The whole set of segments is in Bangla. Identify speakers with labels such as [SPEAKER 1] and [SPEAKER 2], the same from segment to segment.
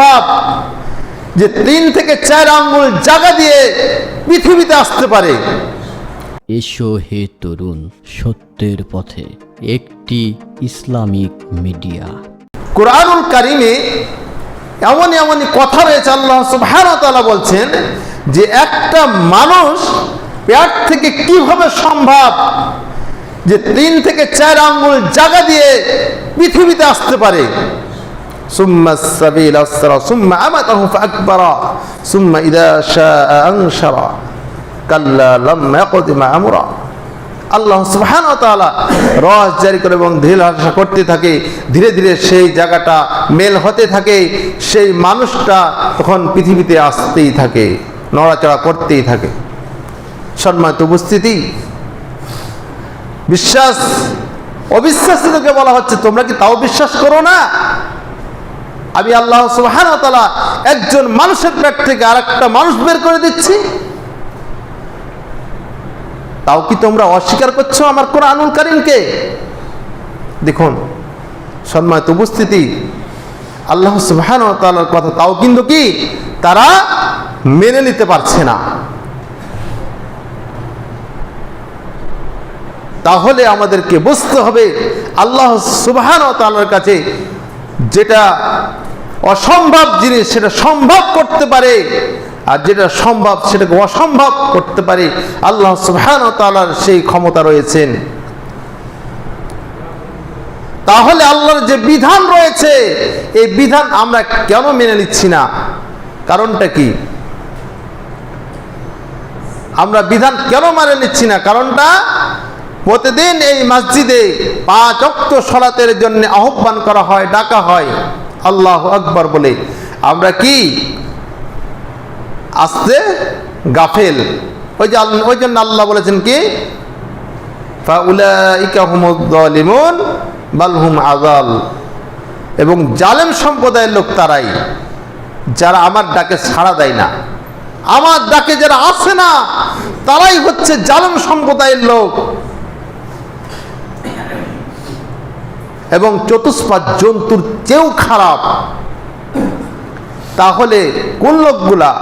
[SPEAKER 1] সম্ভব যে তিন থেকে চার আঙ্গুল জায়গা দিয়ে পৃথিবীতে আসতে পারে।
[SPEAKER 2] এসো হে তরুণ সত্যের পথে একটি ইসলামিক মিডিয়া।
[SPEAKER 1] কোরআনুল কারিমে এমন এমনই কথা রয়েছে আল্লাহ সুবহানাহু বলছেন যে একটা মানুষ পেট থেকে কীভাবে সম্ভব যে তিন থেকে চার আঙ্গুল জায়গা দিয়ে পৃথিবীতে আসতে পারে? সুম্মা السبيل আসরা ثم أمته ফাকবারা, সুম্মা إذا شاء আনশারা كلا لم ইয়াকদি মা আমরা। আল্লাহ সুহান তাআলা রস জারি করে এবং ধীর হাসা করতে থাকে, ধীরে ধীরে সেই জায়গাটা মেল হতে থাকে, সেই মানুষটা তখন পৃথিবীতে আসতেই থাকে, নড়াচড়া করতেই থাকে। সম্মানিত উপস্থিতি, বিশ্বাস অবিশ্বাসীদেরকে বলা হচ্ছে, তোমরা কি তাও বিশ্বাস করো না? আমি আল্লাহ সুবহান একজন মানুষের পেট থেকে আরেকটা মানুষ বের করে দিচ্ছি। তাও কি তোমরা অস্বীকার করছ আমার কোন আনুল কারিমকে? দেখুন, সম্মানিত উপস্থিতি, আল্লাহ সুবাহানতালার কথা তাও কিন্তু কি? তারা মেনে নিতে পারছে না। তাহলে আমাদেরকে বুঝতে হবে, আল্লাহ সুবহান কাছে যেটা অসম্ভব জিনিস সেটা সম্ভব করতে পারে, আর যেটা সম্ভব সেটাকে অসম্ভব করতে পারে। আল্লাহ সুবহান সেই ক্ষমতা রয়েছেন। তাহলে আল্লাহর যে বিধান রয়েছে, এই বিধান আমরা কেন মেনে নিচ্ছি না? কারণটা কি? আমরা বিধান কেন মানে নিচ্ছি না? কারণটা প্রতিদিন এই মসজিদে পাঁচ অক্ত সলাতের জন্য আহ্বান করা হয়, ডাকা হয়। আল্লাহ আকবর বলে। আমরা কি? আসতে গাফেল। ওই যে ওই জন্য আল্লাহ বলেছেন কি? ফাউলাইকা হুমুদ যালিমুন বাল হুম আযাল। এবং জালেম সম্প্রদায়ের লোক তারাই, যারা আমার ডাকে সাড়া দেয় না, আমার ডাকে যারা আসে না, তারাই হচ্ছে জালেম সম্প্রদায়ের লোক। এবং চতুষ্পাদ জন্তুর চেয়েও খারাপ। তাহলে কোন লোকগুলা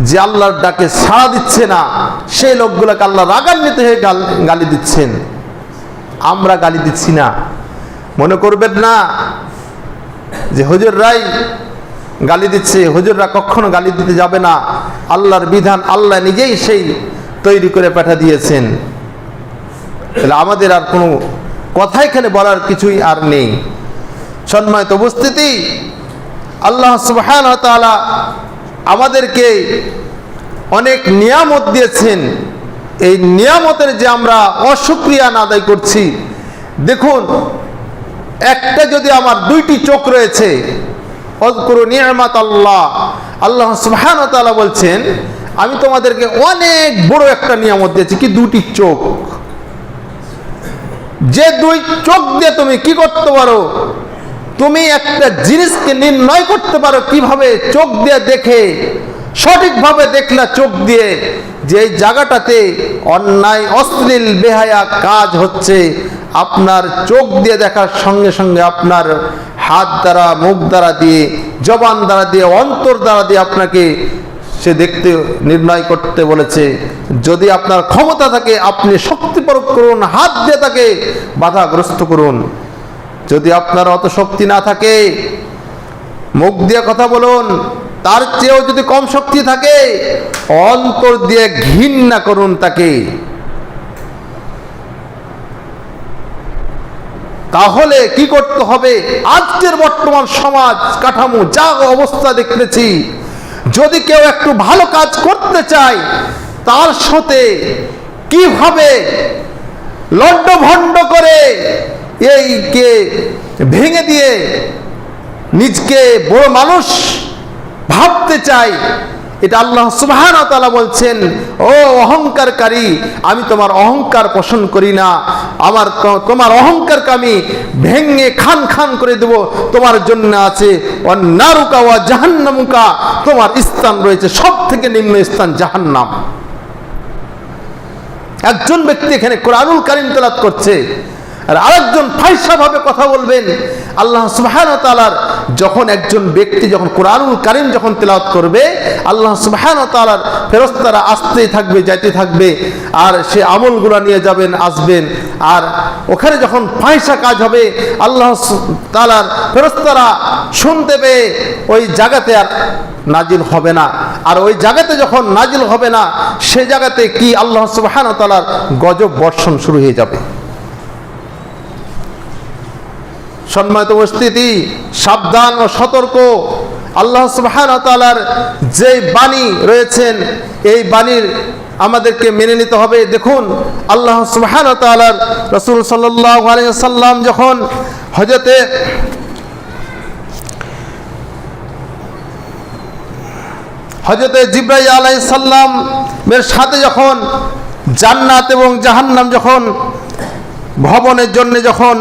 [SPEAKER 1] যে আল্লাহর ডাকে সাড়া দিচ্ছে না, সেই লোকগুলাকে আল্লাহ রাগান্বিত হয়ে গাল- গালি দিচ্ছেন। আমরা গালি দিচ্ছি না। মনে করবেন না যে হজুর রাই গালি দিচ্ছে, হুজুররা কখনো গালি দিতে যাবে না। আল্লাহর বিধান আল্লাহ নিজেই সেই তৈরি করে পাঠা দিয়েছেন। তাহলে আমাদের আর কোনো কথা এখানে বলার কিছুই আর নেই। সম্মানিত উপস্থিতি, আল্লাহ সুবহান আমাদেরকে অনেক নিয়ামত দিয়েছেন। এই নিয়ামতের যে আমরা অসুক্রিয়া না আদায় করছি, দেখুন, একটা যদি আমার দুইটি চোখ রয়েছে অজকুরু নিয়ামাত আল্লাহ আল্লাহ তাআলা বলছেন, আমি তোমাদেরকে অনেক বড় একটা নিয়ামত দিয়েছি। কি দুটি চোখ? যে দুই চোখ দিয়ে তুমি কি করতে পারো? তুমি একটা জিনিসকে নির্ণয় করতে পারো কীভাবে চোখ দিয়ে দেখে, সঠিকভাবে দেখলা চোখ দিয়ে যে জায়গাটাতে অন্যায়, অশ্লীল, বেহায়া কাজ হচ্ছে। আপনার চোখ দিয়ে দেখার সঙ্গে সঙ্গে আপনার হাত দ্বারা, মুখ দ্বারা দিয়ে, জবান দ্বারা দিয়ে, অন্তর দ্বারা দিয়ে আপনাকে সে দেখতে, নির্ণয় করতে বলেছে, যদি আপনার ক্ষমতা থাকে, আপনি শক্তি প্রয়োগ করুন, হাত দিয়ে তাকে বাধাগ্রস্ত করুন। যদি আপনার অত শক্তি না থাকে, মুখ দিয়ে কথা বলুন, তার চেয়েও যদি কম শক্তি থাকে, অন্তর দিয়ে ঘৃণা করুন তাকে। তাহলে কি করতে হবে? আজকের বর্তমান সমাজ কাঠামো, যা অবস্থা দেখতেছি যদি কেউ একটু ভালো কাজ করতে চায়, তার সাথে কীভাবে লণ্ডভণ্ড করে এইকে ভেঙে দিয়ে নিজকে বড় মানুষ ভাবতে চাই এটা আল্লাহ সুবহান বলছেন, ও অহংকারকারী, আমি তোমার অহংকার পোষণ করি না। আমার তোমার অহংকারকে আমি ভেঙে খান খান করে দেব। তোমার জন্য আছে অন্যারুকা ওয়া জাহান্নামুকা। তোমার স্থান রয়েছে সব থেকে নিম্ন স্থান জাহান্নাম। একজন ব্যক্তি এখানে কোরআনুল কারিম তেলাত করছে। আর আরেকজন ফাইসা ভাবে কথা বলবেন, আল্লাহ সুবহান তালার যখন একজন ব্যক্তি যখন কোরআনুল কারিম যখন তেলাওয়াত করবে, আল্লাহ সুবহান তালার ফেরস্তারা আসতেই থাকবে যাইতে থাকবে, আর সে আমলগুলো নিয়ে যাবেন, আসবেন, আর ওখানে যখন ফাইসা কাজ হবে, আল্লাহ তালার ফেরস্তারা শুনতে পেয়ে ওই জায়গাতে আর নাজিল হবে না। আর ওই জায়গাতে যখন নাজিল হবে না, সে জায়গাতে কি আল্লাহ সুবহান তালার গজব বর্ষণ শুরু হয়ে যাবে। সম্মানিত উপস্থিতি, সাবধান ও সতর্ক। আল্লাহ সুবহান তালার যে বাণী রয়েছেন, এই বাণীর আমাদেরকে মেনে নিতে হবে। দেখুন, আল্লাহ সুবহান তালার রসুল সাল্লাহ সাল্লাম যখন হজরতে হজরতে জিব্রাই আলাই সাল্লামের সাথে যখন জান্নাত এবং জাহান্নাম যখন ভবনের জন্য যখন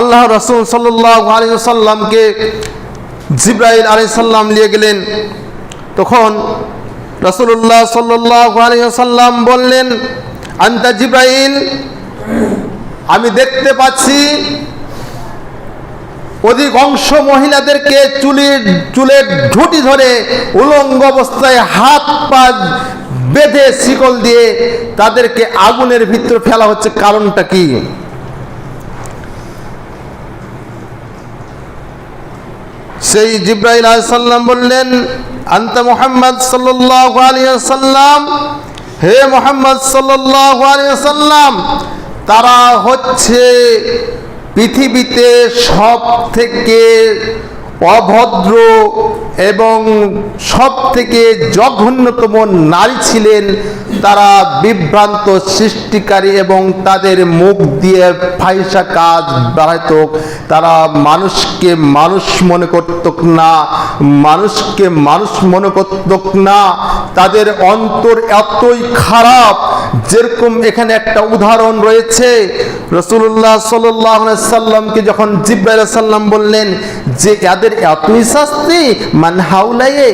[SPEAKER 1] আল্লাহ রসুল সাল্লাহ সাল্লামকে জিব্রাইল আলী সাল্লাম নিয়ে গেলেন। তখন রসুল্লাহ সাল্লাহ সাল্লাম বললেন, আন্তা জিব্রাইল, আমি দেখতে পাচ্ছি অধিকাংশ মহিলাদেরকে চুলের চুলের ঢুটি ধরে উলঙ্গ অবস্থায় হাত পা বেঁধে শিকল দিয়ে তাদেরকে আগুনের ভিতরে ফেলা হচ্ছে। কারণটা কি? সেই জিব্রাইল সাল্লাম বললেন, আন্তা মোহাম্মদ সাল্লাহ আলিয়া সাল্লাম হে মোহাম্মদ সাল্লাহ আলিয়া সাল্লাম তারা হচ্ছে পৃথিবীতে সব থেকে অভদ্র এবং সব থেকে জঘন্যতম নারী ছিলেন তারা বিভ্রান্ত সৃষ্টিকারী এবং তাদের মুখ দিয়ে ফাইসা কাজ বাড়াইত। তারা মানুষকে মানুষ মনে করত না, মানুষকে মানুষ মনে করত না। তাদের অন্তর এতই খারাপ যেরকম এখানে একটা উদাহরণ রয়েছে রসুল্লাহ সাল্লাহ সাল্লামকে যখন জিব্রাইল সাল্লাম বললেন যে এদের এতই শাস্তি, মান হাউলাইয়ে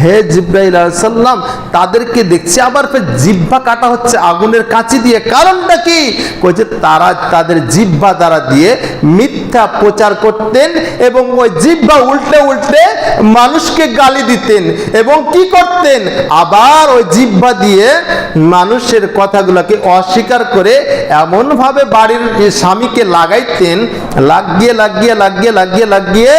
[SPEAKER 1] হে জিব্রাইল সাল্লাম তাদেরকে দেখছি আবার ফের জিব্বা কাটা হচ্ছে আগুনের কাঁচি দিয়ে। কারণটা কি? কইছে তারা তাদের জিব্বা দ্বারা দিয়ে মিথ্যা প্রচার করতেন এবং ওই জিব্বা উল্টে উল্টে মানুষকে গালি দিতেন এবং কি করতেন? আবার ওই জিব্বা দিয়ে মানুষের কথাগুলোকে অস্বীকার করে এমনভাবে বাড়ির স্বামীকে লাগাইতেন, লাগিয়ে লাগিয়ে লাগিয়ে লাগিয়ে লাগিয়ে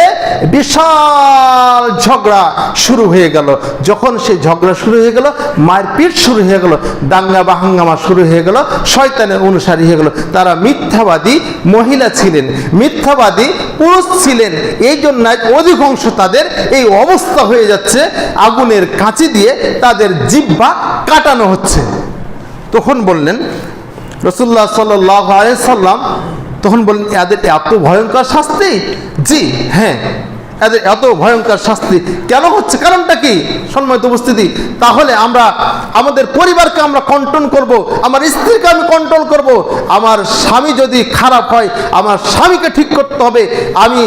[SPEAKER 1] বিশাল ঝগড়া শুরু হয়ে গেল। যখন সেই ঝগড়া শুরু হয়ে গেল, মারপিট শুরু হয়ে গেল, দাঙ্গা বা হাঙ্গামা শুরু হয়ে গেল, শয়তানের অনুসারী হয়ে গেল। তারা মিথ্যাবাদী মহিলা ছিলেন, মিথ্যাবাদী পুরুষ ছিলেন। এই জন্য অধিকাংশ তাদের এই অবস্থা হয়ে যাচ্ছে। আগুনের কাঁচি দিয়ে তাদের জিব্বা কাটানো হচ্ছে। তখন বললেন রসুল্লাহ সাল্লাম তখন বললেন, এদের এত ভয়ঙ্কর শাস্তি? জি হ্যাঁ এদের এত ভয়ঙ্কর শাস্তি কেন হচ্ছে? কারণটা কি? সম্মানিত উপস্থিতি, তাহলে আমরা, আমাদের পরিবারকে আমরা কন্ট্রোল করব, আমার স্ত্রীকে আমি কন্ট্রোল করব। আমার স্বামী যদি খারাপ হয়, আমার স্বামীকে ঠিক করতে হবে। আমি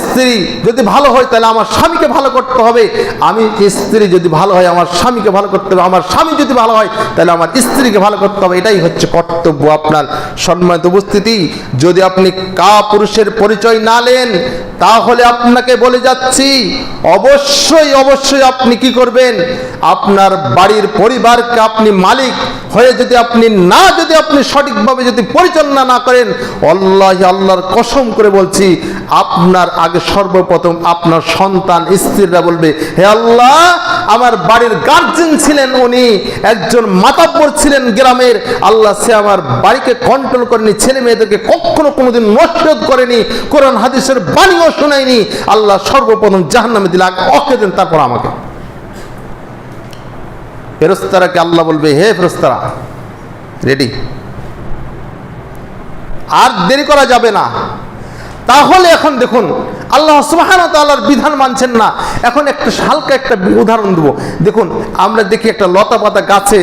[SPEAKER 1] স্ত্রী যদি ভালো হয়, তাহলে আমার স্বামীকে ভালো করতে হবে। আমি স্ত্রী যদি ভালো হয়, আমার স্বামীকে ভালো করতে হবে। আমার স্বামী যদি ভালো হয়, তাহলে আমার স্ত্রীকে ভালো করতে হবে। এটাই হচ্ছে কর্তব্য আপনার সম্মানিত উপস্থিতি। যদি আপনি কা পুরুষের পরিচয় না নেন, তাহলে আপনাকে বলে যাচ্ছি, অবশ্যই অবশ্যই আপনি কি করবেন? আপনার বাড়ির পরিবারকে আপনি মালিক হয়ে যদি আপনি না যদি আপনি সঠিকভাবে যদি পরিচালনা না করেন, আল্লাহ আল্লাহর কসম করে বলছি, আপনার আগে সর্বপ্রথম আপনার সন্তান স্ত্রীরা বলবে, হে আল্লাহ, আমার বাড়ির গার্জেন ছিলেন উনি, একজন মাতাব্বর ছিলেন গ্রামের, আল্লাহ সে আমার বাড়িকে কন্ট্রোল করেনি, ছেলে মেয়েদেরকে কখনো কোনোদিন নষ্ট করেনি, কোরআন হাদিসের বাণীও শোনায়নি, আল্লাহ সর্বপ্রথম জাহান্নামে দিলে অকে দেন, তারপর আমাকে। ফেরস্তারাকে আল্লাহ বলবে, হে ফেরস্তারা রেডি আর দেরি করা যাবে না। তাহলে এখন দেখুন, আল্লাহ সুবাহান বিধান মানছেন না। এখন একটা হালকা একটা উদাহরণ দেবো। দেখুন, আমরা দেখি একটা লতা পাতা গাছে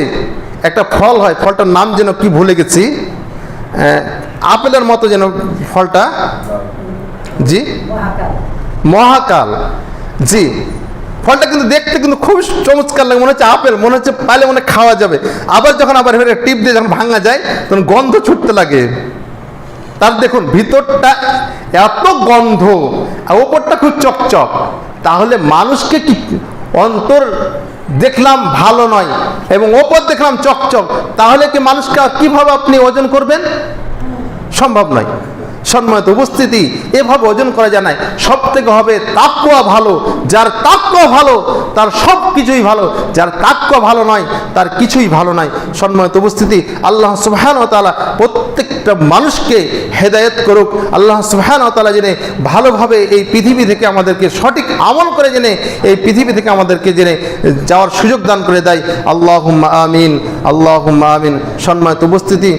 [SPEAKER 1] একটা ফল হয়, ফলটার নাম যেন কি ভুলে গেছি। আপেলের মতো যেন ফলটা, জি? মহাকাল। জি ফলটা কিন্তু দেখতে কিন্তু খুব চমৎকার লাগে, মনে হচ্ছে আপেল, মনে হচ্ছে পাইলে মনে খাওয়া যাবে। আবার যখন আবার এভাবে টিপ দিয়ে যখন ভাঙা যায়, তখন গন্ধ ছুটতে লাগে। তার দেখুন, ভিতরটা এত গন্ধ, আর ওপরটা খুব চকচক। তাহলে মানুষকে কি অন্তর দেখলাম ভালো নয়, এবং ওপর দেখলাম চকচক, তাহলে কি মানুষকে কীভাবে আপনি ওজন করবেন? সম্ভব নয়। সম্মত উপস্থিতি, এভাবে ওজন করা যায় না সব থেকে হবে তাকুয়া ভালো। যার তাকুয়া ভালো, তার সব কিছুই ভালো। যার তাকুয়া ভালো নয়, তার কিছুই ভালো নয় সম্মত উপস্থিতি, আল্লাহ সুবহান তালা প্রত্যেকটা মানুষকে হেদায়েত করুক। আল্লাহ সুবহান তালা জেনে ভালোভাবে এই পৃথিবী থেকে আমাদেরকে সঠিক আমল করে জেনে, এই পৃথিবী থেকে আমাদেরকে জেনে যাওয়ার সুযোগ দান করে দেয়। আল্লাহ আমিন আল্লাহ আমিন। সম্মানিত উপস্থিতি